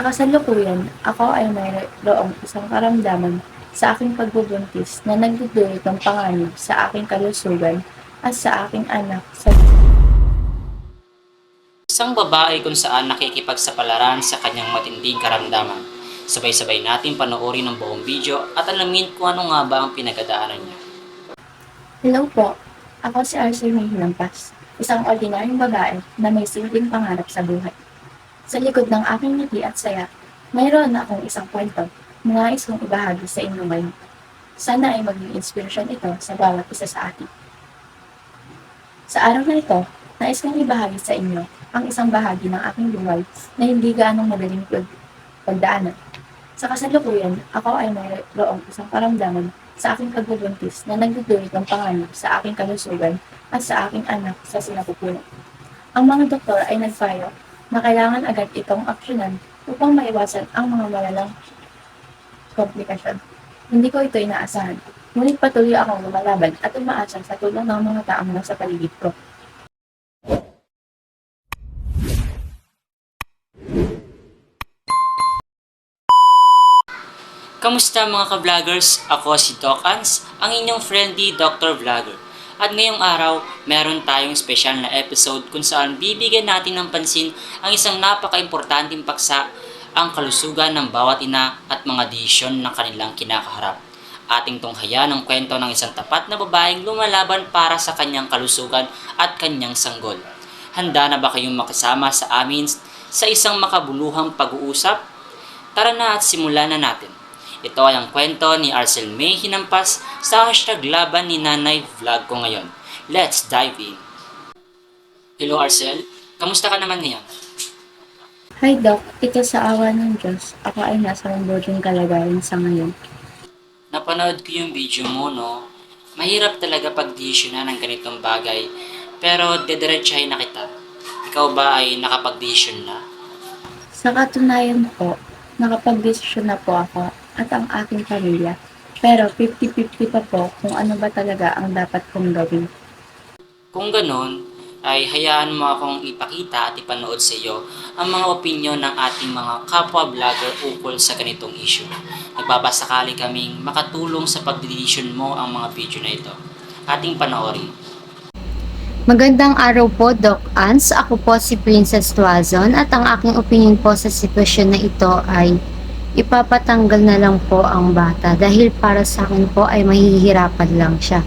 Sa kasalukuyan, ako ay mayroong isang karamdaman sa aking pagbubuntis na nagdudulot ng panganib sa aking kalusugan at sa aking anak sa Isang babae kung saan nakikipagsapalaran sa kanyang matinding karamdaman. Sabay-sabay natin panoorin ang buong video at alamin kung ano nga ba ang pinagdaanan niya. Hello po, ako si Arcel May Hinampas, isang ordinaryong babae na may simpleng pangarap sa buhay. Sa likod ng aking ngiti at saya, mayroon akong isang kwento na nais kong ibahagi sa inyo ngayon. Sana ay maging inspirasyon ito sa bawat isa sa atin. Sa araw na ito, nais kong ibahagi sa inyo ang isang bahagi ng aking buhay na hindi gaanong madaling pag- pagdaanan. Sa kasalukuyan, ako ay mayroong isang karamdaman sa aking pagbubuntis na nagdudulot ng panganib sa aking kalusugan at sa aking anak sa sinapupunan. Ang mga doktor ay nagpayo na kailangan agad itong aksyonan upang maiwasan ang mga malalang komplikasyon. Hindi ko ito inaasahan, ngunit patuloy akong lumalaban at umaasa sa tulong ng mga taong nasa paligid ko. Kamusta mga ka-vloggers? Ako si Doc Ans, ang inyong friendly Dr. Vlogger. At ngayong araw, meron tayong special na episode kung saan bibigyan natin ng pansin ang isang napaka-importanting paksa, ang kalusugan ng bawat ina at mga desisyon ng kanilang kinakaharap. Ating tunghayan ang kwento ng isang tapat na babaeng lumalaban para sa kanyang kalusugan at kanyang sanggol. Handa na ba kayong makasama sa amin sa isang makabuluhang pag-uusap? Tara na at simulan na natin. Ito ay ang kwento ni Arcel May Hinampas sa hashtag laban ni Nanay Vlog ko ngayon. Let's dive in! Hello Arcel, kamusta ka naman ngayon? Hi Doc, ito sa awa ng Diyos, ako ay nasa mabuting kalagayan sa ngayon. Napanood ko yung video mo, no? Mahirap talaga pagdesisyonan ng ganitong bagay, pero dediretsahin na kita. Ikaw ba ay nakapagdesisyon na? Sa katunayan po, nakapag-desisyon na po ako at ang aking pamilya. Pero 50-50 pa po kung ano ba talaga ang dapat kong gawin. Kung ganon, ay hayaan mo akong ipakita at ipanood sa iyo ang mga opinyon ng ating mga kapwa-vlogger ukol sa ganitong issue. Nagbabasakali kaming makatulong sa pagdidesisyon mo ang mga video na ito. Ating panoorin. Magandang araw po, Doc Ans. Ako po si Princess Tuazon at ang aking opinion po sa sitwasyon na ito ay ipapatanggal na lang po ang bata dahil para sa akin po ay mahihirapan lang siya.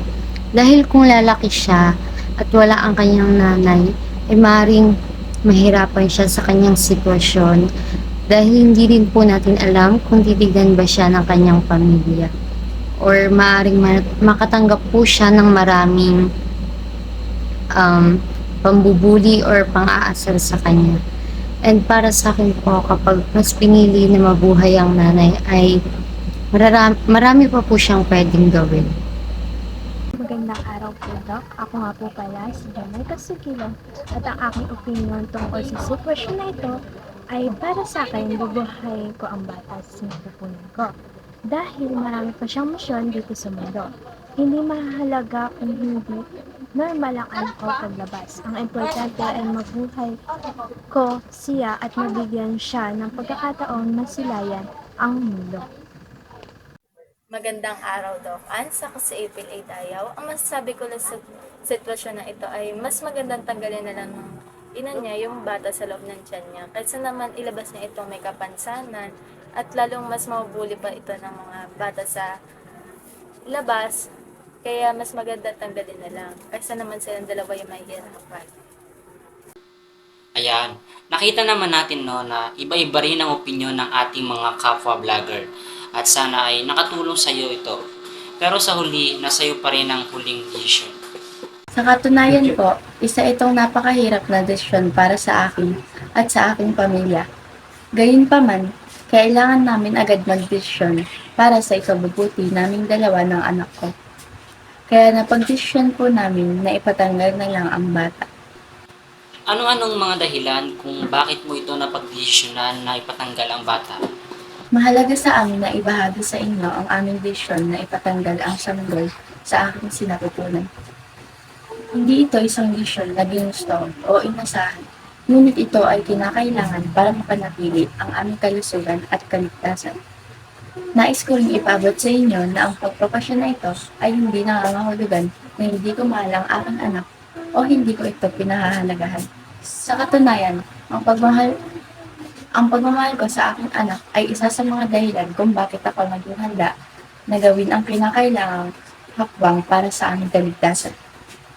Dahil kung lalaki siya at wala ang kanyang nanay, ay maring mahirapan siya sa kanyang sitwasyon dahil hindi din po natin alam kung titignan ba siya ng kanyang pamilya or maaring ma- makatanggap po siya ng maraming um, pambubuli or pang-aasar sa kanya. And para sa akin po, kapag mas pinili na mabuhay ang nanay, ay mararami, marami pa po siyang pwedeng gawin. Magandang araw po, Doc. Ako nga po pala si Jamaica Sugilo at ang aking opinion tungkol sa sitwasyon na ito ay para sa akin, bubuhay ko ang bata sa sinapupunan ko. Dahil marami pa siyang misyon dito sa mundo. Hindi mahalaga kung hindi normal ang anak ko paglabas. Ang importante ay mabuhay ko siya at mabigyan siya ng pagkakataon masilayan ang mundo. Magandang araw, Doc. Ans, ako si April A. Dayaw. Ang masasabi ko lang sa sitwasyon na ito ay mas magandang tanggalin na lang ng ina niya yung bata sa loob ng tiyan niya. Kaysa naman ilabas niya ito may kapansanan at lalong mas mabuli pa ito ng mga bata sa labas. Kaya mas maganda tanggalin na lang. Kaysa naman silang dalawa yung mahihirapan. Ayan, nakita naman natin no na iba-iba rin ang opinyon ng ating mga kapwa-vlogger at sana ay nakatulong sa iyo ito. Pero sa huli, nasa iyo pa rin ang huling decision. Sa katunayan po, isa itong napakahirap na desisyon para sa akin at sa aking pamilya. Gayunpaman, kailangan namin agad magdesisyon para sa ikabubuti naming dalawa ng anak ko. Kaya napagdesisyon po namin na ipatanggal na lang ang bata. Ano-anong mga dahilan kung bakit mo ito napagdesisyonan na ipatanggal ang bata? Mahalaga sa amin na ibahagi sa inyo ang aming desisyon na ipatanggal ang sanggol sa aking sinapupunan. Hindi ito isang desisyon na ginusto o inasahan, Ngunit ito ay kinakailangan para mapanatili ang aming kalusugan at kaligtasan. Nais ko rin ipabot sa inyo na ang pagpapasya na ito ay hindi nangangahulugan na hindi ko mahal ang aking anak o hindi ko ito pinahahalagahan. Sa katunayan, ang pagmahal ang pagmamahal ko sa aking anak ay isa sa mga dahilan kung bakit ako naging handa na gawin ang kinakailangang hakbang para sa aming kaligtasan.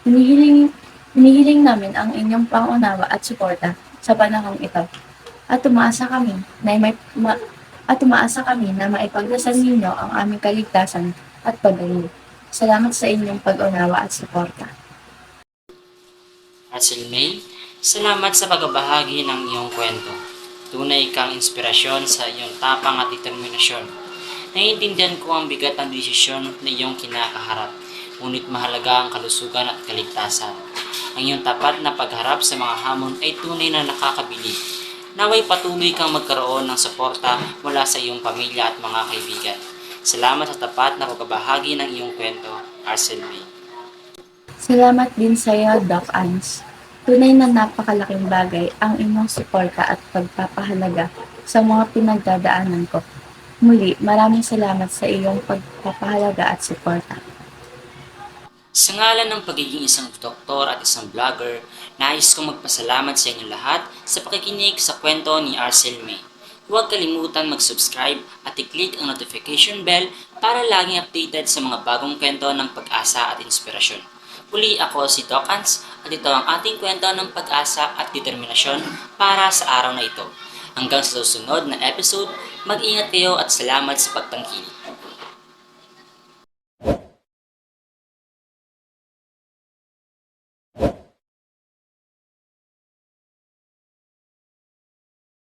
Hinihiling, hinihiling namin ang inyong pangunawa at suporta sa panahong ito. At tumaasa kami na may ma- at tumaasa kami na maipagdasal ninyo ang aming kaligtasan at pag-ibig. Salamat sa inyong pag-unawa at suporta. Russell May, salamat sa pagbabahagi ng iyong kwento. Tunay kang inspirasyon sa iyong tapang at determinasyon. Naiintindihan ko ang bigat ng desisyon na iyong kinakaharap, ngunit mahalaga ang kalusugan at kaligtasan. Ang iyong tapat na pagharap sa mga hamon ay tunay na nakakabilib. Naway patuloy kang magkaroon ng suporta mula sa iyong pamilya at mga kaibigan. Salamat sa tapat na pagbabahagi ng iyong kwento, Arcel May. Salamat din sa iyo, Doc Ans. Tunay na napakalaking bagay ang inyong suporta at pagpapahalaga sa mga pinagdadaanan ko. Muli, maraming salamat sa iyong pagpapahalaga at suporta. Sa ngalan ng pagiging isang doktor at isang vlogger, nais kong magpasalamat sa inyo lahat sa pakikinig sa kwento ni Arcel May. Huwag kalimutan mag-subscribe at i-click ang notification bell para laging updated sa mga bagong kwento ng pag-asa at inspirasyon. Muli ako si Doc at ito ang ating kwento ng pag-asa at determinasyon para sa araw na ito. Hanggang sa susunod na episode, mag-ingat kayo at salamat sa pagtangkilik.